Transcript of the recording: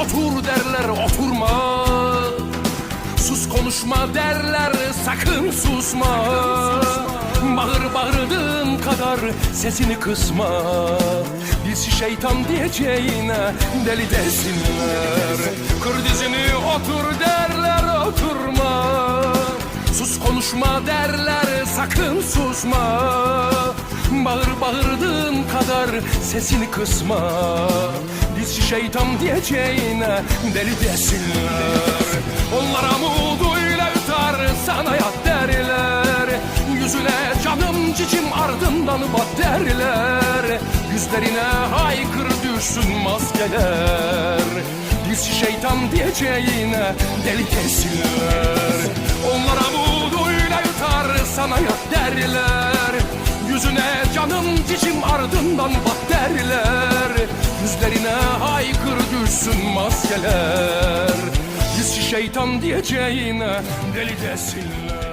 otur derler oturma. Sus konuşma derler sakın susma. Bağır bağırdığın kadar sesini kısma. Biz şeytan diyeceğine deli desinler. Kır dizini otur derler oturma. Sus konuşma derler sakın susma. Bağır bağırdığın kadar sesini kısma Biz şeytan diyeceğine deli desinler. Onlara umuduyla yutar sana yat derler. Yüzüne canım cicim ardından bat derler. Yüzlerine haykır düşsün maskeler. Biz şeytan diyeceğine deli desinler. Onlara umuduyla yutar sana yat derler Yüzüne canım cicim ardından bak derler. Yüzlerine haykır düşsün maskeler. Biz şeytan diyeceğine deli desinler